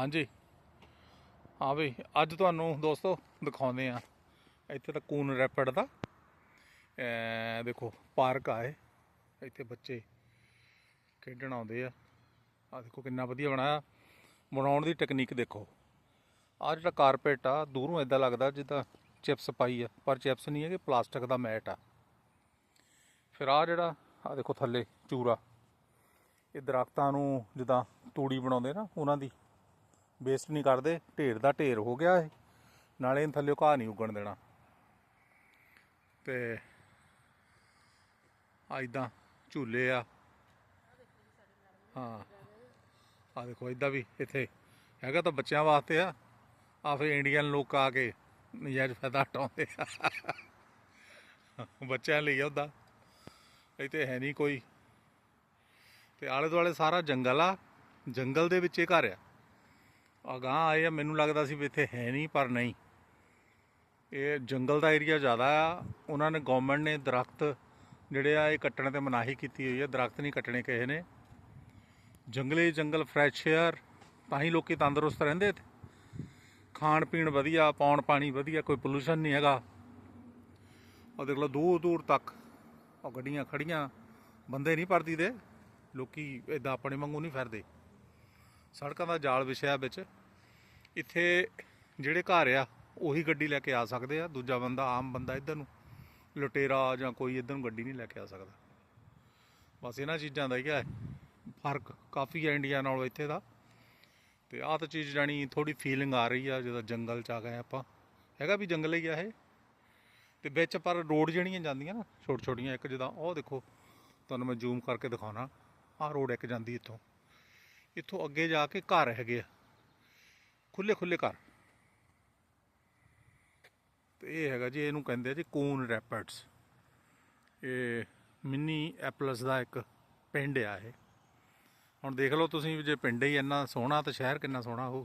ਹਾਂਜੀ। ਹਾਂ ਬਈ, ਅੱਜ ਤੁਹਾਨੂੰ ਦੋਸਤੋ ਦਿਖਾਉਂਦੇ ਆ ਇੱਥੇ ਤਾਂ ਕੂਨ ਰੈਪਿਡ ਦਾ ਦੇਖੋ, ਪਾਰਕ ਆਏ ਇੱਥੇ ਬੱਚੇ ਖੇਡਣ ਆਉਂਦੇ ਆ। ਆ ਦੇਖੋ ਕਿੰਨਾ ਵਧੀਆ ਬਣਾਇਆ। ਬਣਾਉਣ ਦੀ ਟੈਕਨੀਕ ਦੇਖੋ। ਆ ਜਿਹੜਾ ਕਾਰਪੇਟ ਆ, ਦੂਰੋਂ ਇਦਾਂ ਲੱਗਦਾ ਜਿੱਦਾਂ ਚਿਪਸ ਪਾਈ ਆ, ਪਰ ਚਿਪਸ ਨਹੀਂ ਹੈ ਕਿ ਪਲਾਸਟਿਕ ਦਾ ਮੈਟ ਆ। ਫਿਰ ਆ ਜਿਹੜਾ ਆ ਦੇਖੋ ਥੱਲੇ ਚੂਰਾ। ਇਹ ਦਰਖਤਾਂ ਨੂੰ ਜਿੱਦਾਂ ਤੂੜੀ ਬਣਾਉਂਦੇ ਨਾ, ਉਹਨਾਂ ਦੀ। ਵੇਸਟ ਨਹੀਂ ਕਰਦੇ, ਢੇਰ ਦਾ ਢੇਰ ਹੋ ਗਿਆ ਇਹ। ਨਾਲੇ ਇਹਨੂੰ ਥੱਲੇ ਘਾਹ ਨਹੀਂ ਉੱਗਣ ਦੇਣਾ। ਤੇ ਆ ਇਦਾਂ ਝੂਲੇ ਆ। ਹਾਂ ਆ ਦੇਖੋ ਇਦਾਂ ਵੀ ਇੱਥੇ ਹੈਗਾ ਤਾਂ ਬੱਚਿਆਂ ਵਾਸਤੇ ਆ। ਆ ਫਿਰ ਇੰਡੀਅਨ ਲੋਕ ਆ ਕੇ ਨਜਾਇਜ਼ ਫਾਇਦਾ ਉਠਾਉਂਦੇ ਆ। ਬੱਚਿਆਂ ਲਈ ਉਹਦਾ ਇੱਥੇ ਹੈ ਨਹੀਂ ਕੋਈ। ਤੇ ਆਲੇ ਦੁਆਲੇ ਸਾਰਾ ਜੰਗਲ ਆ। ਜੰਗਲ ਦੇ ਵਿੱਚ ਇਹ ਘਰ ਆ। ਅਗਾਂਹ ਆਏ ਆ, ਮੈਨੂੰ ਲੱਗਦਾ ਸੀ ਵੀ ਇੱਥੇ ਹੈ ਨਹੀਂ, ਪਰ ਨਹੀਂ। ਇਹ ਜੰਗਲ ਦਾ ਏਰੀਆ ਜ਼ਿਆਦਾ ਆ। ਉਹਨਾਂ ਨੇ ਗਵਰਨਮੈਂਟ ਨੇ ਦਰਖਤ ਜਿਹੜੇ ਆ, ਇਹ ਕੱਟਣ ਤੇ ਮਨਾਹੀ ਕੀਤੀ ਹੋਈ ਹੈ ਦਰਖਤ ਨਹੀਂ ਕੱਟਣੇ ਕਿਸੇ ਨੇ। ਜੰਗਲੇ ਜੰਗਲ ਫਰੈਸ਼ ਏਅਰ ਤਾਂ ਹੀ ਲੋਕੀ ਤੰਦਰੁਸਤ ਰਹਿੰਦੇ ਇੱਥੇ। ਖਾਣ ਪੀਣ ਵਧੀਆ ਪੌਣ ਪਾਣੀ ਵਧੀਆ, ਕੋਈ ਪੋਲੂਸ਼ਨ ਨਹੀਂ ਹੈਗਾ। ਉਹ ਦੇਖ ਲਓ, ਦੂਰ ਦੂਰ ਤੱਕ ਉਹ ਗੱਡੀਆਂ ਖੜੀਆਂ। ਬੰਦੇ ਨਹੀਂ ਪਰਦੀ ਦੇ ਲੋਕੀ ਇਦਾਂ ਆਪਣੇ ਵਾਂਗੂ ਨਹੀਂ ਫਿਰਦੇ। ਸੜਕਾਂ ਦਾ ਜਾਲ ਵਿਛਿਆ ਵਿੱਚ। ਇੱਥੇ ਜਿਹੜੇ ਘਰ ਆ, ਉਹੀ ਗੱਡੀ ਲੈ ਕੇ ਆ ਸਕਦੇ ਆ। ਦੂਜਾ ਬੰਦਾ, ਆਮ ਬੰਦਾ ਇੱਧਰ ਨੂੰ, ਲੁਟੇਰਾ ਜਾਂ ਕੋਈ ਇੱਧਰ ਨੂੰ ਗੱਡੀ ਨਹੀਂ ਲੈ ਕੇ ਆ ਸਕਦਾ। ਬਸ ਇਹਨਾਂ ਚੀਜ਼ਾਂ ਦਾ ਹੀ ਹੈ ਫ਼ਰਕ ਕਾਫੀ ਹੈ ਇੰਡੀਆ ਨਾਲੋਂ ਇੱਥੇ ਦਾ। ਤੇ ਆਹ ਤਾਂ ਚੀਜ਼ ਜਾਣੀ ਥੋੜੀ ਫੀਲਿੰਗ ਆ ਰਹੀ ਆ, ਜਦੋਂ ਜੰਗਲ ਚ ਆ ਗਏ ਆਪਾਂ। ਹੈਗਾ ਵੀ ਜੰਗਲ ਹੀ ਆ ਇਹ। ਤੇ ਵਿੱਚ ਪਰ ਰੋਡ ਜਿਹੜੀਆਂ ਜਾਂਦੀਆਂ ਨਾ ਛੋਟ ਛੋਟੀਆਂ ਇੱਕ ਜਿੱਦਾਂ ਉਹ ਦੇਖੋ, ਤੁਹਾਨੂੰ ਮੈਂ ਜ਼ੂਮ ਕਰਕੇ ਦਿਖਾਉਣਾ। ਆਹ ਰੋਡ ਇੱਕ ਜਾਂਦੀ ਇੱਥੋਂ। ਇੱਥੋਂ ਅੱਗੇ ਜਾ ਕੇ ਘਰ ਹੈਗੇ ਆ। ਖੁੱਲੇ ਖੁੱਲੇ ਘਰ। ਤੇ ਇਹ ਹੈਗਾ ਜੀ, ਇਹਨੂੰ ਕਹਿੰਦੇ ਆ ਜੀ ਕੂਨ ਰੈਪਟਸ ਇਹ ਮਿੰਨੀ ਐਪਲਸ ਦਾ ਇੱਕ ਪਿੰਡ ਆ ਇਹ। ਹੁਣ ਦੇਖ ਲਓ ਤੁਸੀਂ ਵੀ ਜੇ ਪਿੰਡ ਹੀ ਇੰਨਾ ਸੋਹਣਾ ਤਾਂ ਸ਼ਹਿਰ ਕਿੰਨਾ ਸੋਹਣਾ ਹੋਊ।